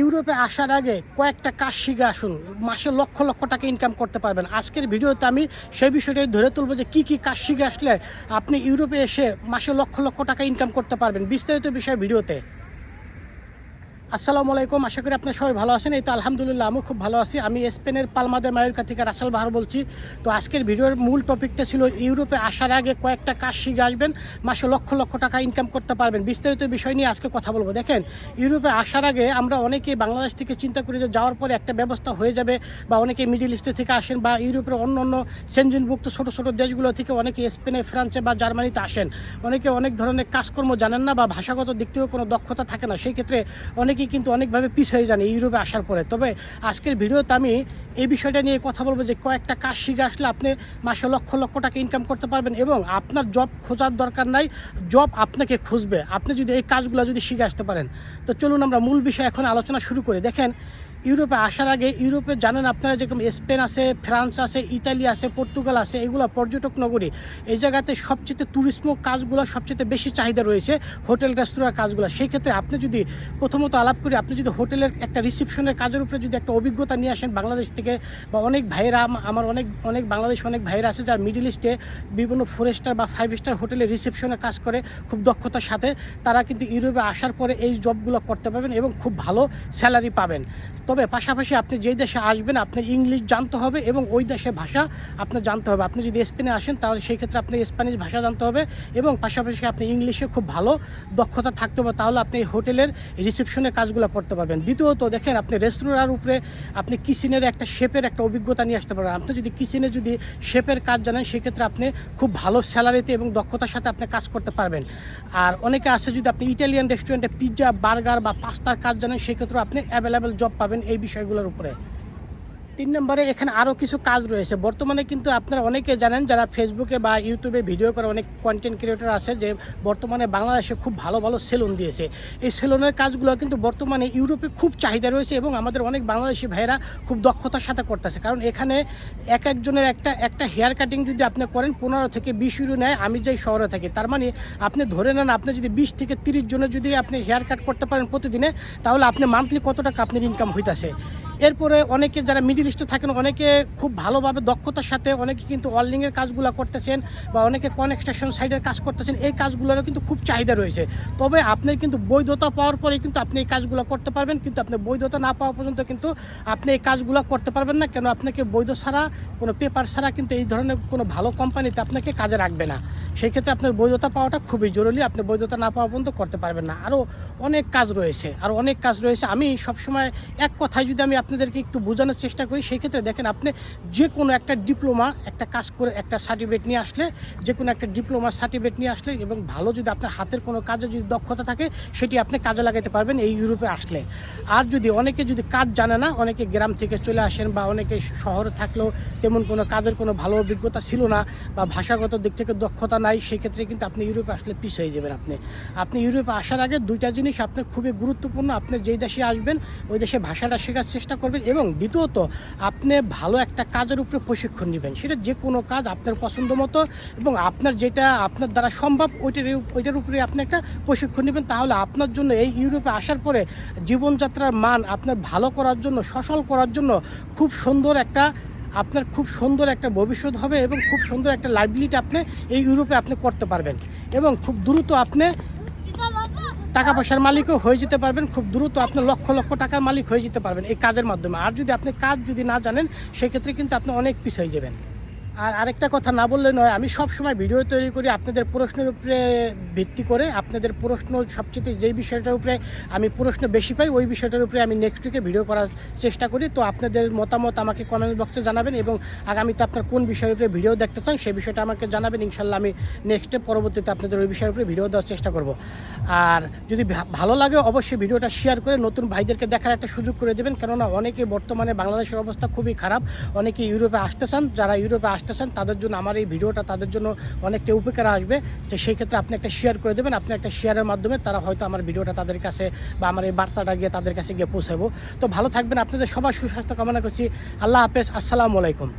ইউরোপে আসার আগে কয়েকটা কাজ শিখে আসুন, মাসে লক্ষ লক্ষ টাকা ইনকাম করতে পারবেন। আজকের ভিডিওতে আমি সেই বিষয়টাই ধরে তুলবো যে কী কী কাজ শিখে আসলে আপনি ইউরোপে এসে মাসে লক্ষ লক্ষ টাকা ইনকাম করতে পারবেন বিস্তারিত বিষয় ভিডিওতে। আসসালামু আলাইকুম, আশা করি আপনার সবাই ভালো আছেন। এই তো আলহামদুলিল্লাহ আমি খুব ভালো আছি। আমি স্পেনের পালমাদে মায়ুরকা থেকে রাসেল বাহার বলছি। তো আজকের ভিডিওর মূল টপিকটা ছিল ইউরোপে আসার আগে কয়েকটা কাজ শিখে আসবেন। মাসে লক্ষ লক্ষ টাকা ইনকাম করতে পারবেন। বিস্তারিত বিষয় নিয়ে আজকে কথা বলব। দেখেন, ইউরোপে আসার আগে আমরা অনেকেই বাংলাদেশ থেকে চিন্তা করি যে যাওয়ার পরে একটা ব্যবস্থা হয়ে যাবে বা অনেকে মিডিল ইস্টে থেকে আসেন বা ইউরোপের অন্য অন্য সেঞ্জিনভুক্ত ছোটো ছোটো দেশগুলো থেকে অনেকে স্পেনে, ফ্রান্সে বা জার্মানিতে আসেন। অনেকে অনেক ধরনের কাজকর্ম জানেন না বা ভাষাগত দিক থেকেও কোনো দক্ষতা থাকে না। সেই ক্ষেত্রে অনেকেই কিন্তু অনেকভাবে পিছিয়ে যান ইউরোপে আসার পরে। তবে আজকের ভিডিওতে আমি এই বিষয়টা নিয়ে কথা বলব যে কয়েকটা কাজ শিখে আসলে আপনি মাসে লক্ষ লক্ষ টাকা ইনকাম করতে পারবেন এবং আপনার জব খোঁজার দরকার নাই জব আপনাকে খুঁজবে। আপনি যদি এই কাজগুলো যদি শিখে আসতে পারেন। তো চলুন আমরা মূল বিষয় এখন আলোচনা শুরু করি। দেখেন ইউরোপে আসার আগে ইউরোপে জানেন আপনারা যেরকম স্পেন আছে, ফ্রান্স আছে, ইতালি আছে, পর্তুগাল আছে, এগুলো পর্যটক নগরী। এই জায়গাতে সবচেয়ে ট্যুরিজম কাজগুলো সবচেয়ে বেশি চাহিদা রয়েছে, হোটেল রেস্তোরাঁর কাজগুলো। সেই ক্ষেত্রে আপনি যদি প্রথমত আলাপ করি, আপনি যদি হোটেলের একটা রিসেপশনের কাজের উপরে যদি একটা অভিজ্ঞতা নিয়ে আসেন বাংলাদেশ থেকে, বা অনেক ভাইয়েরা আমার অনেক অনেক বাংলাদেশ অনেক ভাইয়েরা আছে, যারা মিডিল ইস্টে বিভিন্ন ফোর স্টার বা ফাইভ স্টার হোটেলে রিসেপশনে কাজ করে খুব দক্ষতার সাথে, তারা কিন্তু ইউরোপে আসার পরে এই জবগুলো করতে পারবেন এবং খুব ভালো স্যালারি পাবেন। তবে পাশাপাশি আপনি যেই দেশে আসবেন, আপনার ইংলিশ জানতে হবে এবং ওই দেশের ভাষা আপনার জানতে হবে। আপনি যদি স্পেনে আসেন, তাহলে সেই ক্ষেত্রে আপনি স্প্যানিশ ভাষা জানতে হবে এবং পাশাপাশি আপনি ইংলিশে খুব ভালো দক্ষতা থাকতে হবে, তাহলে আপনি এই হোটেলের রিসেপশনের কাজগুলো করতে পারবেন। দ্বিতীয়ত দেখেন, আপনি রেস্তোরাঁর উপরে আপনি কিচেনের একটা শেপের একটা অভিজ্ঞতা নিয়ে আসতে পারবেন। আপনি যদি কিচেনে যদি শেপের কাজ জানেন, সেক্ষেত্রে আপনি খুব ভালো স্যালারিতে এবং দক্ষতার সাথে আপনি কাজ করতে পারবেন। আর অনেকে আছে, যদি আপনি ইটালিয়ান রেস্টুরেন্টে পিৎজা বার্গার বা পাস্তার কাজ জানেন সেক্ষেত্রে আপনি অ্যাভেলেবেল জব পাবেন। এই বিষয়গুলোর উপরে। তিন নম্বরে এখানে আরও কিছু কাজ রয়েছে। বর্তমানে কিন্তু আপনারা অনেকে জানেন যারা ফেসবুকে বা ইউটিউবে ভিডিও করে অনেক কন্টেন্ট ক্রিয়েটর আছে যে বর্তমানে বাংলাদেশে খুব ভালো ভালো সেলুন দিয়েছে। এই সেলুনের কাজগুলো কিন্তু বর্তমানে ইউরোপে খুব চাহিদা রয়েছে এবং আমাদের অনেক বাংলাদেশি ভাইয়েরা খুব দক্ষতার সাথে করতেছে। কারণ এখানে এক একজনের একটা একটা হেয়ার কাটিং যদি আপনি করেন, পনেরো থেকে বিশ ইউরো নেয়, আমি যেই শহরে থাকি। তার মানে আপনি ধরে নেন, আপনি যদি বিশ থেকে তিরিশ জনের যদি আপনি হেয়ার কাট করতে পারেন প্রতিদিনে, তাহলে আপনি মান্থলি কত টাকা আপনার ইনকাম হইতাছে? এরপরে অনেকে যারা মিডিল ইস্টে থাকেন, অনেকে খুব ভালোভাবে দক্ষতার সাথে, অনেকে কিন্তু ওয়ার্ল্ডিংয়ের কাজগুলো করতেছেন বা অনেকে কনস্ট্রাকশন সাইডের কাজ করতেছেন, এই কাজগুলোরও কিন্তু খুব চাহিদা রয়েছে। তবে আপনার কিন্তু বৈধতা পাওয়ার পরে কিন্তু আপনি এই কাজগুলো করতে পারবেন, কিন্তু আপনি বৈধতা না পাওয়া পর্যন্ত কিন্তু আপনি এই কাজগুলো করতে পারবেন না, কেন আপনাকে বৈধ ছাড়া, কোনো পেপার ছাড়া কিন্তু এই ধরনের কোনো ভালো কোম্পানিতে আপনাকে কাজে রাখবে না। সেই ক্ষেত্রে আপনার বৈধতা পাওয়াটা খুবই জরুরি, আপনি বৈধতা না পাওয়া পর্যন্ত করতে পারবেন না। আরও অনেক কাজ রয়েছে, আর অনেক কাজ রয়েছে। আমি সবসময় এক কথায় যদি আমি আপনাদেরকে একটু বোঝানোর চেষ্টা করি। সেই ক্ষেত্রে দেখেন, আপনি যে কোনো একটা ডিপ্লোমা একটা কাজ করে একটা সার্টিফিকেট নিয়ে আসলে যে কোনো একটা ডিপ্লোমা সার্টিফিকেট নিয়ে আসলে এবং ভালো যদি আপনার হাতের কোনো কাজে যদি দক্ষতা থাকে, সেটি আপনি কাজে লাগাতে পারবেন এই ইউরোপে আসলে। আর যদি অনেকে যদি কাজ জানে না, অনেকে গ্রাম থেকে চলে আসেন বা অনেকে শহরে থাকলেও তেমন কোনো কাজের কোনো ভালো অভিজ্ঞতা ছিল না বা ভাষাগত দিক থেকে দক্ষতা নাই সেই ক্ষেত্রে কিন্তু আপনি ইউরোপে আসলে পিছ হয়ে যাবেন আপনি। আপনি ইউরোপে আসার আগে দুইটা জিনিস আপনার খুবই গুরুত্বপূর্ণ, আপনি যেই দেশে আসবেন, ওই দেশে ভাষাটা শেখার চেষ্টা করবেন এবং দ্বিতীয়ত, আপনি ভালো একটা কাজের উপরে প্রশিক্ষণ নেবেন। সেটা যে কোনো কাজ আপনার পছন্দ মতো এবং আপনার যেটা আপনার দ্বারা সম্ভব ওইটার ওইটার উপরে আপনি একটা প্রশিক্ষণ নেবেন। তাহলে আপনার জন্য এই ইউরোপে আসার পরে জীবনযাত্রার মান আপনার ভালো করার জন্য, সচল করার জন্য খুব সুন্দর একটা, আপনার খুব সুন্দর একটা ভবিষ্যৎ হবে এবং খুব সুন্দর একটা লাইবিলিটি আপনি এই ইউরোপে আপনি করতে পারবেন। এবং খুব দ্রুত আপনি টাকা পয়সার মালিকও হয়ে যেতে পারবেন, খুব দ্রুত আপনি লক্ষ লক্ষ টাকার মালিক হয়ে যেতে পারবেন এই কাজের মাধ্যমে। আর যদি আপনি কাজ যদি না জানেন, সেক্ষেত্রে কিন্তু আপনি অনেক পিছিয়ে যাবেন। আর আরেকটা কথা না বললে নয়, আমি সব সময় ভিডিও তৈরি করি আপনাদের প্রশ্নের উপরে ভিত্তি করে, আপনাদের প্রশ্ন সবচেয়ে যেই বিষয়টার উপরে আমি প্রশ্ন বেশি পাই, ওই বিষয়টার উপরে আমি নেক্সট উইকে ভিডিও করার চেষ্টা করি। তো আপনাদের মতামত আমাকে কমেন্ট বক্সে জানাবেন এবং আগামীতে আপনার কোন বিষয়ের উপরে ভিডিও দেখতে চান সেই বিষয়টা আমাকে জানাবেন। ইনশাল্লাহ আমি নেক্সটে পরবর্তীতে আপনাদের ওই বিষয়ের উপরে ভিডিও দেওয়ার চেষ্টা করব। আর যদি ভালো লাগে অবশ্যই ভিডিওটা শেয়ার করে নতুন ভাইদেরকে দেখার একটা সুযোগ করে দেবেন। কেননা অনেকে বর্তমানে বাংলাদেশের অবস্থা খুবই খারাপ, অনেকে ইউরোপে আসতে চান। যারা ইউরোপে আসতে চান তাদের জন্য আমার এই ভিডিওটা তাদের জন্য অনেকটা উপকার আসবে। যে সেই ক্ষেত্রে আপনি একটা শেয়ার করে দেবেন, আপনি একটা শেয়ারের মাধ্যমে তারা হয়তো আমার ভিডিওটা তাদের কাছে বা আমার এই বার্তাটা গিয়ে তাদের কাছে গিয়ে পৌঁছাবো। তো ভালো থাকবেন, আপনাদের সবার সুস্বাস্থ্য কামনা করছি। আল্লাহ হাফেজ, আসসালামু আলাইকুম।